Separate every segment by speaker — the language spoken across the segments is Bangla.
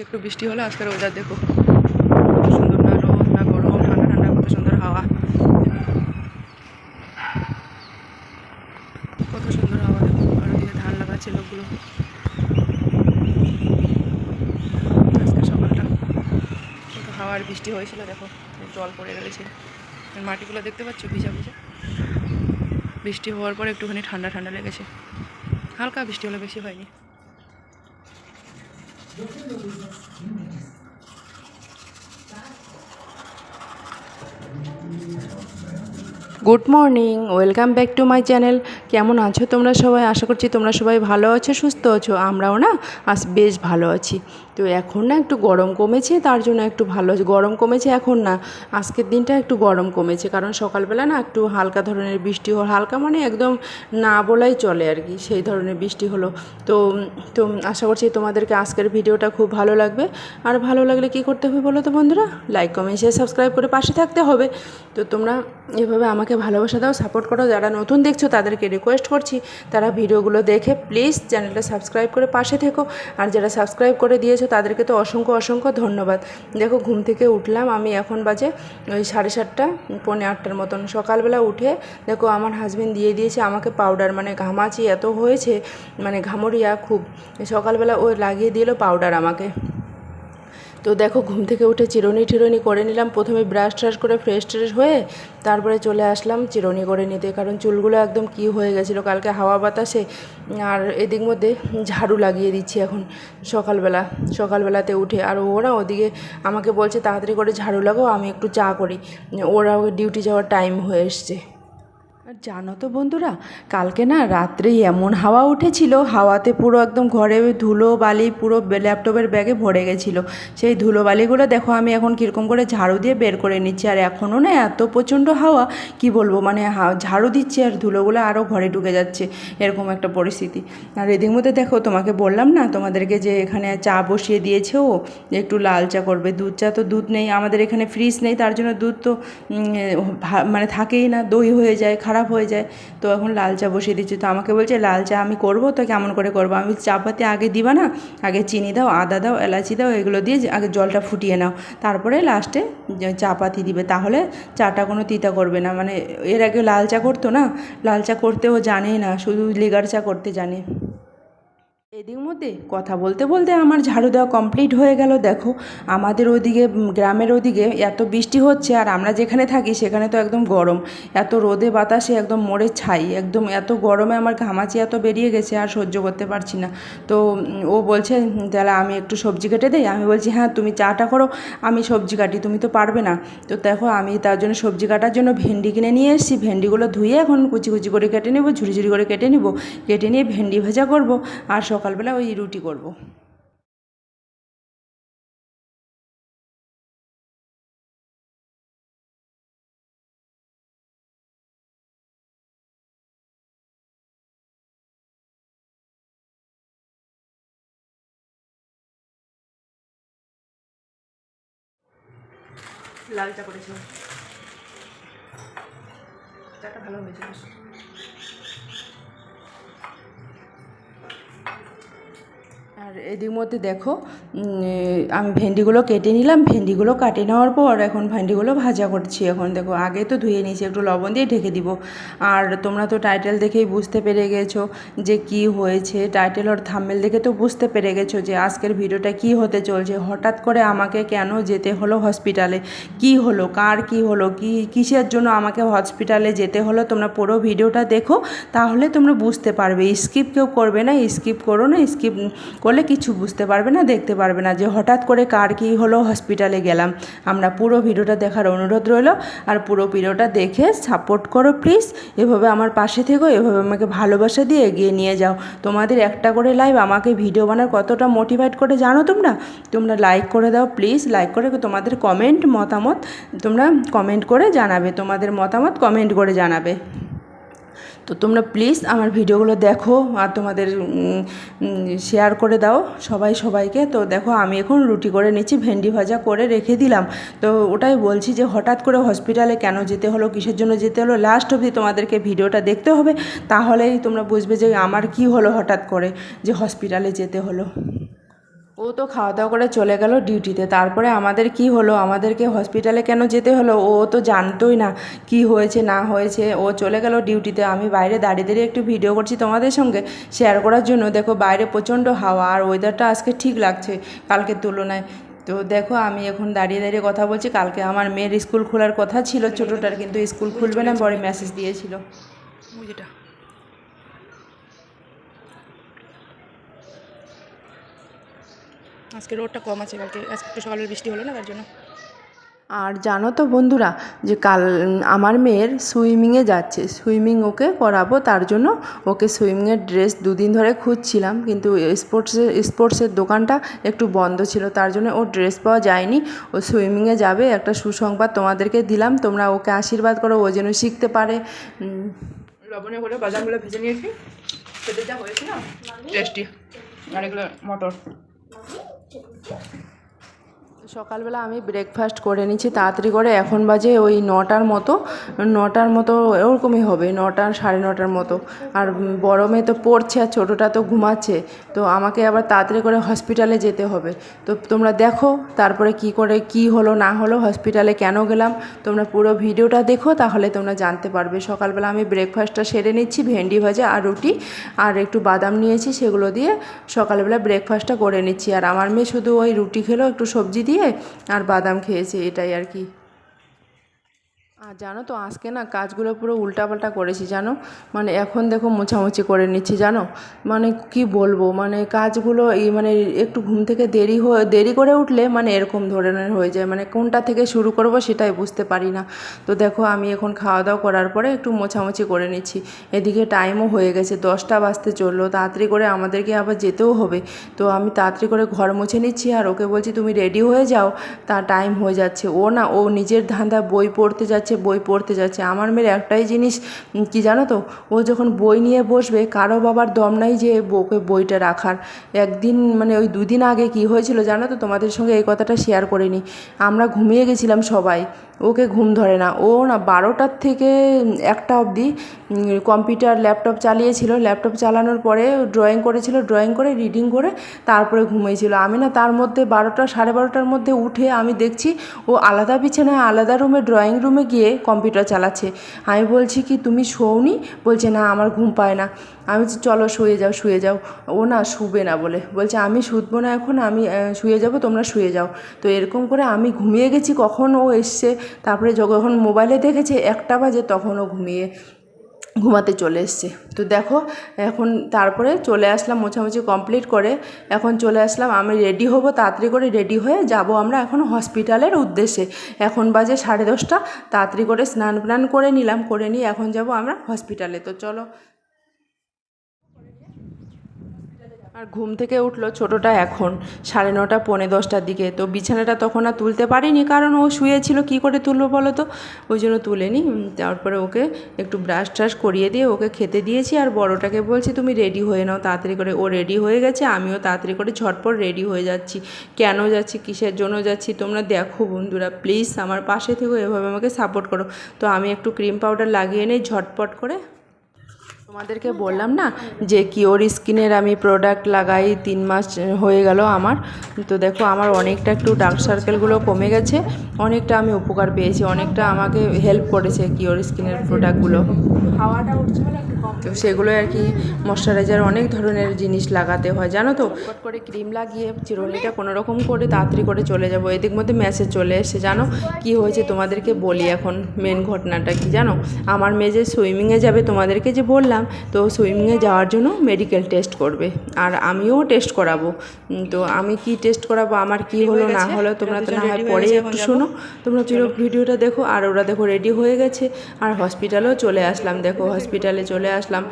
Speaker 1: আজকে একটু বৃষ্টি হলো, আজকের ওয়েদার দেখো কত সুন্দর না রোদ না গরম, ঠান্ডা ঠান্ডা, কত সুন্দর হাওয়া। কত সুন্দর হাওয়া দেখো আর ওদিকে ধান লাগাচ্ছে লোকগুলো। আজকে সকালটা কত হাওয়া বৃষ্টি হয়েছিল, দেখো জল পড়ে গেছে মাটিগুলো দেখতে পাচ্ছ, ভিজা ভিজা। বৃষ্টি হওয়ার পর একটুখানি ঠান্ডা ঠান্ডা লেগেছে। হালকা বৃষ্টি হলে বেশি হয়নি। Good morning welcome back to my channel কেমন আছো তোমরা সবাই? আশা করছি তোমরা সবাই ভালো আছো, সুস্থ আছো। আমরাও না আজ বেশ ভালো আছি। তো এখন না একটু গরম কমেছে, তার জন্য একটু ভালো গরম কমেছে এখন না, আজকের দিনটা একটু গরম কমেছে, কারণ সকালবেলা না একটু হালকা ধরনের বৃষ্টি হলো, হালকা মানে একদম না বলাই চলে আর কি, সেই ধরনের বৃষ্টি হলো। তো তো আশা করছি তোমাদেরকে আজকের ভিডিওটা খুব ভালো লাগবে। আর ভালো লাগলে কি করতে হবে বলো তো বন্ধুরা? লাইক কমেন্ট শেয়ার সাবস্ক্রাইব করে পাশে থাকতে হবে। তো তোমরা এভাবে আমাকে ভালোবাসা দাও সাপোর্ট করো। যারা নতুন দেখছ, তাদেরকে রিকোয়েস্ট করছি, তারা ভিডিওগুলো দেখে প্লিজ চ্যানেলটা সাবস্ক্রাইব করে পাশে থেকো। আর যারা সাবস্ক্রাইব করে দিয়েছ তাদেরকে তো অসংখ্য অসংখ্য ধন্যবাদ। দেখো, ঘুম থেকে উঠলাম, আমি এখন বাজে ওই সাড়ে সাতটা, পৌনে আটটার মতন। সকালবেলা উঠে দেখো, আমার হাজবেন্ড দিয়ে দিয়েছে আমাকে পাউডার মানে ঘামাচি এত হয়েছে মানে ঘামরিয়া খুব। সকালবেলা ও লাগিয়ে দিল পাউডার আমাকে। তো দেখো, ঘুম থেকে উঠে চিরুনি টিরুনি করে নিলাম। প্রথমে ব্রাশ ট্রাশ করে ফ্রেশ ট্রেশ হয়ে তারপরে চলে আসলাম চিরুনি করে নিতে। কারণ চুলগুলো একদম কি হয়ে গেছিল, কালকে হাওয়া বাতাসে, আর এদিক মধ্যে ঝাড়ু লাগিয়ে দিচ্ছি এখন সকালবেলা। সকালবেলাতে উঠে, আর ওরা ওদিকে আমাকে বলছে, তাড়াতাড়ি করে ঝাড়ু লাগাও, আমি একটু চা করি। ওরা ডিউটি যাওয়ার টাইম হয়ে এসছে। আর জানো তো বন্ধুরা, কালকে না রাত্রেই এমন হাওয়া উঠেছিল, হাওয়াতে পুরো একদম ঘরে ধুলো বালি পুরো ল্যাপটপের ব্যাগে ভরে গেছিল। সেই ধুলো বালিগুলো দেখো আমি এখন কীরকম করে ঝাড়ু দিয়ে বের করে নিচ্ছি। আর এখনও না এত প্রচণ্ড হাওয়া, কি বলব মানে ঝাড়ু দিচ্ছি আর ধুলোগুলো আরও ঘরে ঢুকে যাচ্ছে, এরকম একটা পরিস্থিতি। আর এদিক মধ্যে দেখো, তোমাকে বললাম না, তোমাদেরকে যে এখানে চা বসিয়ে দিয়েছে ও একটু লাল চা করবে। দুধ চা তো দুধ নেই, আমাদের এখানে ফ্রিজ নেই, তার জন্য দুধ তো মানে থাকেই না, দই হয়ে যায়, খারাপ হয়ে যায়, তো এখন লাল চা বসিয়ে দিচ্ছি। তো আমাকে বলছে, লাল চা আমি করব তো, কেমন করে করব? আমি চা পাতি আগে দিবা না, আগে চিনি দাও, আদা দাও, এলাচি দাও, এগুলো দিয়ে আগে জলটা ফুটিয়ে নাও। তারপরে লাস্টে চা পাতি দিবে। তাহলে চাটা কোনো তিতা করবে না। মানে এর আগে লাল চা করতো না, লাল চা করতেও জানে না, শুধু লেগার চা করতে জানে। এদিক মধ্যে কথা বলতে বলতে আমার ঝাড়ু দেওয়া কমপ্লিট হয়ে গেল। দেখো, আমাদের ওদিকে গ্রামের ওদিকে এত বৃষ্টি হচ্ছে আর আমরা যেখানে থাকি সেখানে তো একদম গরম। এত রোদে বাতাসে একদম মরে ছাই, একদম এত গরমে আমার ঘামাচি এত বেরিয়ে গেছে আর সহ্য করতে পারছি না। তো ও বলছে তাহলে আমি একটু সবজি কেটে দিই? আমি বলছি হ্যাঁ তুমি চাটা করো, আমি সবজি কাটি, তুমি তো পারবে না। তো দেখো, আমি তার জন্য সবজি কাটার জন্য ভেন্ডি কিনে নিয়ে এসেছি। ভেন্ডিগুলো ধুয়ে এখন কুচি কুচি করে কেটে নেব, ঝুড়ি ঝুড়ি করে কেটে নেব, কেটে নিয়ে ভেন্ডি ভাজা করব। আর সকালবেলা ওই রুটি করব। লাল চা করেছি চাটা ভালো হয়েছে আর এদিক মধ্যে দেখো আমি ভেন্ডিগুলো কেটে নিলাম, ভেন্ডিগুলো কাটে নেওয়ার পর এখন ভেন্ডিগুলো ভাজা করছি। এখন দেখো, আগে তো ধুয়ে নিয়েছি, একটু লবণ দিয়ে ঢেকে দিব। আর তোমরা তো টাইটেল দেখেই বুঝতে পেরে গেছো যে কি হয়েছে। টাইটেল আর থাম্বেল দেখে তো বুঝতে পেরে গেছো যে আজকের ভিডিওটা কি হতে চলছে। হঠাৎ করে আমাকে কেন যেতে হলো হসপিটালে কি হলো? কার কি হলো? কি, কিসের জন্য আমাকে হসপিটালে যেতে হলো? তোমরা পুরো ভিডিওটা দেখো, তাহলে তোমরা বুঝতে পারবে। স্কিপ কেউ করবে না স্কিপ করো না স্কিপ করলে কিছু বুঝতে পারবে না, দেখতে পারবে না যে হঠাৎ করে কার কী হলো হসপিটালে গেলাম। আমরা পুরো ভিডিওটা দেখার অনুরোধ রইল, আর পুরো ভিডিওটা দেখে সাপোর্ট করো প্লিজ এভাবে আমার পাশে থেকো, এভাবে আমাকে ভালোবাসা দিয়ে এগিয়ে নিয়ে যাও। তোমাদের একটা করে লাইভ আমাকে ভিডিও বানার কতটা মোটিভেট করে জানো তোমরা? তোমরা লাইক করে দাও প্লিজ লাইক করে তোমাদের কমেন্ট মতামত তোমরা কমেন্ট করে জানাবে, তোমাদের মতামত কমেন্ট করে জানাবে। তো তোমরা প্লিজ আমার ভিডিওগুলো দেখো আর তোমাদের শেয়ার করে দাও সবাই সবাইকে। তো দেখো আমি এখন রুটি করে নিচ্ছি, ভেন্ডি ভাজা করে রেখে দিলাম। তো ওটাই বলছি যে হঠাৎ করে হসপিটালে কেন যেতে হলো, কিসের জন্য যেতে হলো লাস্ট অবধি তোমাদেরকে ভিডিওটা দেখতে হবে। তাহলেই তোমরা বুঝবে যে আমার কি হলো হঠাৎ করে, যে হসপিটালে যেতে হলো। ও তো খাওয়া দাওয়া করে চলে গেল ডিউটিতে। তারপরে আমাদের কি হলো? আমাদেরকে হসপিটালে কেন যেতে হলো? ও তো জানতোই না কি হয়েছে, না হয়েছে। ও চলে গেল ডিউটিতে। আমি বাইরে দাঁড়িয়ে দাঁড়িয়ে একটু ভিডিও করছি তোমাদের সঙ্গে শেয়ার করার জন্য। দেখো, বাইরে প্রচণ্ড হাওয়া আর ওয়েদারটা আজকে ঠিক লাগছে কালকের তুলনায়। তো দেখো, আমি এখন দাঁড়িয়ে দাঁড়িয়ে কথা বলছি। কালকে আমার মেয়ের স্কুল খোলার কথা ছিল ছোটোটার, কিন্তু স্কুল খুলবে না পরে মেসেজ দিয়েছিল। যেটা
Speaker 2: আজকে রোদটা কম আছে কালকে আজকে একটু সকালে বৃষ্টি হলো না তার জন্য।
Speaker 1: আর জানো তো বন্ধুরা যে কাল আমার মেয়ের সুইমিংয়ে যাচ্ছে। সুইমিং ওকে করাবো তার জন্য ওকে সুইমিংয়ের ড্রেস দুদিন ধরে খুঁজছিলাম কিন্তু স্পোর্টসের স্পোর্টসের দোকানটা একটু বন্ধ ছিল তার জন্য ও ড্রেস পাওয়া যায়নি। ও সুইমিংয়ে যাবে একটা সুসংবাদ তোমাদেরকে দিলাম তোমরা ওকে আশীর্বাদ করো ও যেন শিখতে পারে।
Speaker 2: লবণে করে বাদামগুলো ভেজে নিয়েছি খেতে যা হয়েছে না? টেস্টি আর এগুলো মটর? 这个。
Speaker 1: সকালবেলা আমি ব্রেকফাস্ট করে নিচ্ছি, তাড়াতাড়ি করে এখন বাজে ওই নটার মতো নটার মতো ওরকমই হবে, নটা সাড়ে নটার মতো। আর বড় মেয়ে তো পড়ছে আর ছোটোটা তো ঘুমাচ্ছে, তো আমাকে আবার তাড়াতাড়ি করে হসপিটালে যেতে হবে। তো তোমরা দেখো তারপরে কি করে, কি হলো, না হলো হসপিটালে কেন গেলাম, তোমরা পুরো ভিডিওটা দেখো, তাহলে তোমরা জানতে পারবে। সকালবেলা আমি ব্রেকফাস্টটা সেরে নিচ্ছি, ভেন্ডি ভাজা আর রুটি, আর একটু বাদাম নিয়েছি, সেগুলো দিয়ে সকালবেলা ব্রেকফাস্টটা করে নিচ্ছি। আর আমার মেয়ে শুধু ওই রুটি খেলো, একটু সবজি দিয়ে আর বাদাম খেয়েছে এটাই আর কি। আর জানো তো, আজকে না কাজগুলো পুরো উল্টাপাল্টা করেছি, জানো? মানে এখন দেখো মোছামুছি করে নিচ্ছি, জানো? মানে কি বলব মানে কাজগুলো এই মানে একটু ঘুম থেকে দেরি হয়ে, দেরি করে উঠলে মানে এরকম ধরনের হয়ে যায়। মানে কোনটা থেকে শুরু করব সেটাই বুঝতে পারি না। তো দেখো আমি এখন খাওয়া দাওয়া করার পরে একটু মোছামুছি করে নিচ্ছি। এদিকে টাইমও হয়ে গেছে, দশটা বাজতে চলল। তাড়াতাড়ি করে আমাদেরকে আবার যেতেও হবে। তো আমি তাড়াতাড়ি করে ঘর মুছে নিচ্ছি আর ওকে বলছি, তুমি রেডি হয়ে যাও, তা টাইম হয়ে যাচ্ছে। ও না, ও নিজের ধান্দা বই পড়তে যাচ্ছে বই পড়তে যাচ্ছে। আমার মেয়ের একটাই জিনিস কি জানো তো, ও যখন বই নিয়ে বসবে, কারও বাবার দম নাই যে ওকে বইটা রাখার। একদিন মানে ওই দুদিন আগে কি হয়েছিল জানো তো, তোমাদের সঙ্গে এই কথাটা শেয়ার করিনি। আমরা ঘুমিয়ে গেছিলাম সবাই। ওকে ঘুম ধরে না। ও না বারোটার থেকে একটা অবধি কম্পিউটার, ল্যাপটপ চালিয়েছিল। ল্যাপটপ চালানোর পরে ড্রয়িং করেছিল, ড্রয়িং করে, রিডিং করে তারপরে ঘুমিয়েছিল। আমি না তার মধ্যে বারোটা, সাড়ে বারোটার মধ্যে উঠে আমি দেখছি ও আলাদা বিছানায় আলাদা রুমে, ড্রয়িং রুমে গিয়ে কম্পিউটার চালাচ্ছে। আমি বলছি, কি তুমি শোওনি? বলছে, না, আমার ঘুম পায় না। আমি চলো শুয়ে যাও শুয়ে যাও। ও না, শুবে না, বলে। বলছে, আমি শুতবো না এখন, আমি শুয়ে যাব, তোমরা শুয়ে যাও। তো এরকম করে আমি ঘুমিয়ে গেছি। কখন ও এসছে তারপরে যখন মোবাইলে দেখেছে একটা বাজে তখনও ঘুমিয়ে, ঘুমাতে চলে এসছে। তো দেখো, এখন তারপরে চলে আসলাম মোছামুছি কমপ্লিট করে, এখন চলে আসলাম, আমি রেডি হব, তাড়াতাড়ি করে রেডি হয়ে যাব আমরা এখন হসপিটালের উদ্দেশ্যে। এখন বাজে সাড়ে দশটা, তাড়াতাড়ি করে স্নান প্নান করে নিলাম, করে নিয়ে এখন যাব আমরা হসপিটালে তো চলো আর ঘুম থেকে উঠল ছোটোটা এখন। সাড়ে নটা, পৌনে দশটার দিকে। তো বিছানাটা তখন আর তুলতে পারিনি, কারণ ও শুয়েছিল। কী করে তুলবো বলো তো? ওই জন্য তুলেনি। তারপরে ওকে একটু ব্রাশ ট্রাশ করিয়ে দিয়ে ওকে খেতে দিয়েছি। আর বড়োটাকে বলছি, তুমি রেডি হয়ে নাও, তাড়াতাড়ি করে। ও রেডি হয়ে গেছে, আমিও তাড়াতাড়ি করে ঝটপট রেডি হয়ে যাচ্ছি। কেন যাচ্ছি, কিসের জন্য যাচ্ছি, তোমরা দেখো বন্ধুরা। প্লিজ আমার পাশে থেকেও এভাবে আমাকে সাপোর্ট করো। তো আমি একটু ক্রিম পাউডার লাগিয়ে নিই, ঝটপট করে। তোমাদেরকে বললাম না যে কিওর স্কিনের আমি প্রোডাক্ট লাগাই তিন মাস হয়ে গেল আমার। তো দেখো আমার অনেকটা একটু ডার্ক সার্কেলগুলো কমে গেছে। অনেকটা আমি উপকার পেয়েছি অনেকটা আমাকে হেল্প করেছে কিওর স্কিনের প্রোডাক্টগুলো
Speaker 2: হাওয়াটা উঠছে
Speaker 1: তো সেগুলো আর কি ময়শ্চারাইজার অনেক ধরনের জিনিস লাগাতে হয় জানো তো? করে ক্রিম লাগিয়ে চিরুনিটা কোনো রকম করে তাড়াতাড়ি করে চলে যাব। এদিক মধ্যে মেসেজ চলে এসে জানো? কি হয়েছে তোমাদেরকে বলি এখন? মেন ঘটনাটা কি জানো? আমার মেয়ে যে সুইমিংয়ে যাবে তোমাদেরকে যে বললাম তো সুইমিংয়ে যাওয়ার জন্য মেডিকেল টেস্ট করবে। আর আমিও টেস্ট করাবো। তো আমি কি টেস্ট করাবো আমার কি হলো না হলো তোমরা তো না হয় পরে একটু শোনো। তোমরা পুরো ভিডিওটা দেখো আর ওরা দেখো রেডি হয়ে গেছে। আর হসপিটালেও চলে আসলাম। দেখো হসপিটালে চলে আসলাম।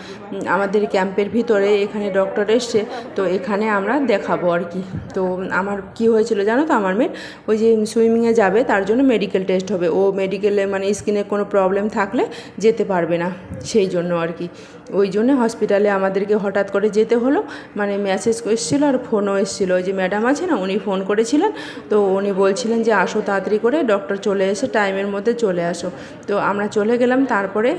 Speaker 1: আমাদের ক্যাম্পের ভিতরে এখানে ডক্টর এসছে তো এখানে আমরা দেখাবো আর কি। তো আমার কি হয়েছিল জানো তো আমার মেয়ের? ওই যে সুইমিংয়ে যাবে তার জন্য মেডিকেল টেস্ট হবে। ও মেডিকেলে মানে স্কিনে কোনো প্রবলেম থাকলে যেতে পারবে না সেই জন্য আর কি। ওই জন্য হসপিটালে আমাদেরকে হঠাৎ করে যেতে হলো। মানে মেসেজ এসেছিল আর ফোনও এসেছিল। যে ম্যাডাম আছে না, উনি ফোন করেছিলেন। তো উনি বলছিলেন যে, আসো তাড়াতাড়ি করে ডক্টর চলে এসে টাইমের মধ্যে চলে আসো। তো আমরা চলে গেলাম। তারপরে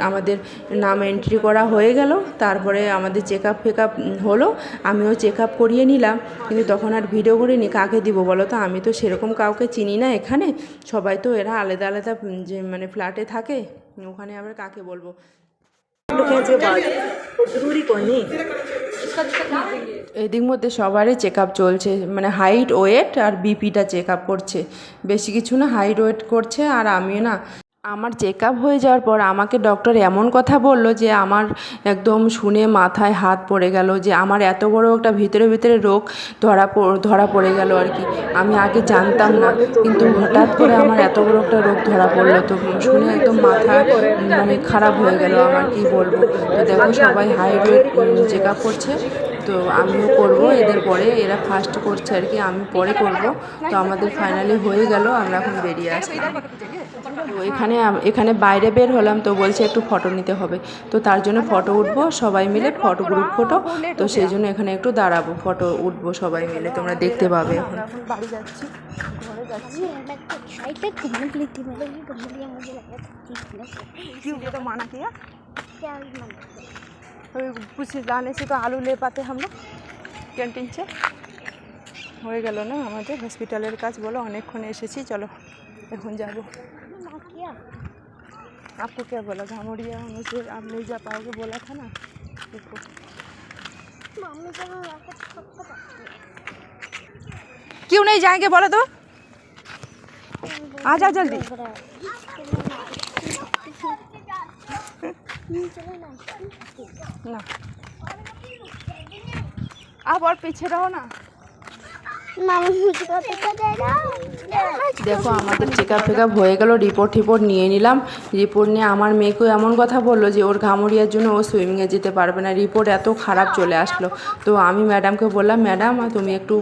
Speaker 1: আমাদের নাম এন্ট্রি করা হয়ে গেল। তারপরে আমাদের চেক আপ ফেক আপ হলো। আমিও চেক আপ করিয়ে নিলাম। কিন্তু তখন আর ভিডিও করিনি। কাকে দিব বলো তো? আমি তো সেরকম কাউকে চিনি না এখানে। সবাই তো এরা আলাদা আলাদা যে মানে ফ্ল্যাটে থাকে। ওখানে আবার কাকে বলব? এদিক মধ্যে সবারই চেক আপ চলছে মানে হাইট ওয়েট আর বিপিটা চেক আপ করছে। বেশি কিছু না হাইট ওয়েট করছে আর আমিও না আমার চেক আপ হয়ে যাওয়ার পর আমাকে ডক্টর এমন কথা বলল যে আমার একদম শুনে মাথায় হাত পড়ে গেল যে আমার এত বড় একটা ভিতরে ভিতরে রোগ ধরা ধরা পড়ে গেল আর কি। আমি আগে জানতাম না, কিন্তু হঠাৎ করে আমার এত বড় একটা রোগ ধরা পড়ল তো শুনে একদম মাথা মানে খারাপ হয়ে গেল। আমার কি বলব? তো দেখো সবাই হাই ওয়েট চেক আপ করছে। তো আমিও করব, এদের পরে এরা ফার্স্ট করছে আর কি, আমি পরে করব। তো আমাদের ফাইনালি হয়ে গেল, আমরা এখন বেরিয়ে আসলাম। তো এখানে আম- এখানে বাইরে বের হলাম তো বলছে একটু ফটো নিতে হবে তো তার জন্য ফটো উঠবো সবাই মিলে ফটো গ্রুপ ফটো তো সেই জন্য এখানে একটু দাঁড়াবো ফটো উঠবো সবাই মিলে তোমরা দেখতে পাবে এখন এখন বাড়ি যাচ্ছি ঘরে যাচ্ছি
Speaker 3: साइकिल घूमने के लिए थी मैंने भी घूमने के लिए मुझे लगा था
Speaker 1: क्यों ये तो माना किया
Speaker 3: क्या मन
Speaker 1: कुछ जाने से तो आलू ले पाते हम लोग ক্যান্টিন সে হয়ে গেল না আমাদের হসপিটালের কাজ বলো অনেকক্ষণ এসেছি চলো এখন যাবো
Speaker 3: ना किया
Speaker 1: आपको क्या बोला घामोड़िया मुझे आप नहीं जा पाओगे बोला था ना देखो
Speaker 3: मम्मी को मैं वापस कब पता
Speaker 1: क्यों नहीं जाएंगे बोलो तो आ जाओ जल्दी
Speaker 3: चलो ना
Speaker 1: ना आप और पीछे रहो ना দেখো, আমাদের চেক আপ ফেক আপ হয়ে গেল রিপোর্ট টিপোর্ট নিয়ে নিলাম। রিপোর্ট নিয়ে আমার মেয়েকেও এমন কথা বলল যে, ওর ঘামুড়িয়ার জন্য ও সুইমিংয়ে যেতে পারবে না। রিপোর্ট এত খারাপ চলে আসলো। তো আমি ম্যাডামকে বললাম ম্যাডাম তুমি একটু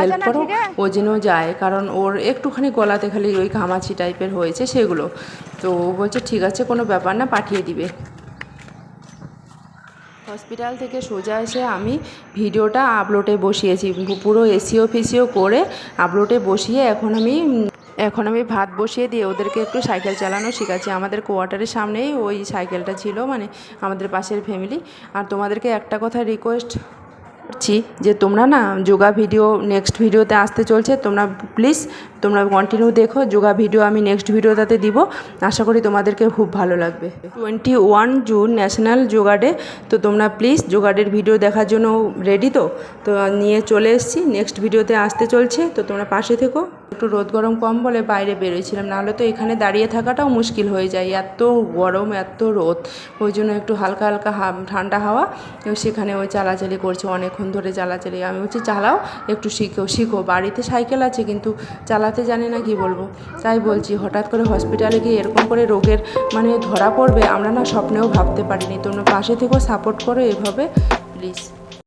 Speaker 1: হেল্প করো। ও যেন যায়, কারণ ওর একটুখানি গলাতে খালি ওই ঘামাচি টাইপের হয়েছে সেগুলো। তো ও বলছে, ঠিক আছে, কোনো ব্যাপার না, পাঠিয়ে দিবে। হসপিটাল থেকে সোজা এসে আমি ভিডিওটা আপলোডে বসিয়েছি, পুরো এসিও ফিসিও করে আপলোডে বসিয়ে এখন আমি এখন আমি ভাত বসিয়ে দিয়ে ওদেরকে একটু সাইকেল চালানো শেখাচ্ছি। আমাদের কোয়ার্টারের সামনেই ওই সাইকেলটা ছিল মানে আমাদের পাশের ফ্যামিলি। আর তোমাদেরকে একটা কথা রিকোয়েস্ট করছি যে তোমরা না যোগা ভিডিও নেক্সট ভিডিওতে আসতে চলছে, তোমরা প্লিজ তোমরা কন্টিনিউ দেখো, যোগা ভিডিও আমি নেক্সট ভিডিওটাতে দিব। আশা করি তোমাদেরকে খুব ভালো লাগবে। Twenty one June national yoga day তো তোমরা প্লিজ যোগা ডের ভিডিও দেখার জন্য রেডি তো? তো নিয়ে চলে এসেছি নেক্সট ভিডিওতে আসতে চলছে। তো তোমরা পাশে থেকো। একটু রোদ গরম কম বলে বাইরে বেরোয়েছিলাম নাহলে তো এখানে দাঁড়িয়ে থাকাটাও মুশকিল হয়ে যায়। এত গরম, এত রোদ, ওই জন্য একটু হালকা হালকা ঠান্ডা হাওয়া সেখানে ওই চালাচালি করছে, অনেকক্ষণ ধরে চালাচালি। আমি হচ্ছে চালাও, একটু শিখো শিখো। বাড়িতে সাইকেল আছে, কিন্তু চালাতে জানি না, কি বলব? তাই বলছি, হঠাৎ করে হসপিটালে গিয়ে এরকম করে রোগের মানে ধরা পড়বে, আমরা না স্বপ্নেও ভাবতে পারিনি। তোমরা পাশে থেকেও সাপোর্ট করো এভাবে প্লিজ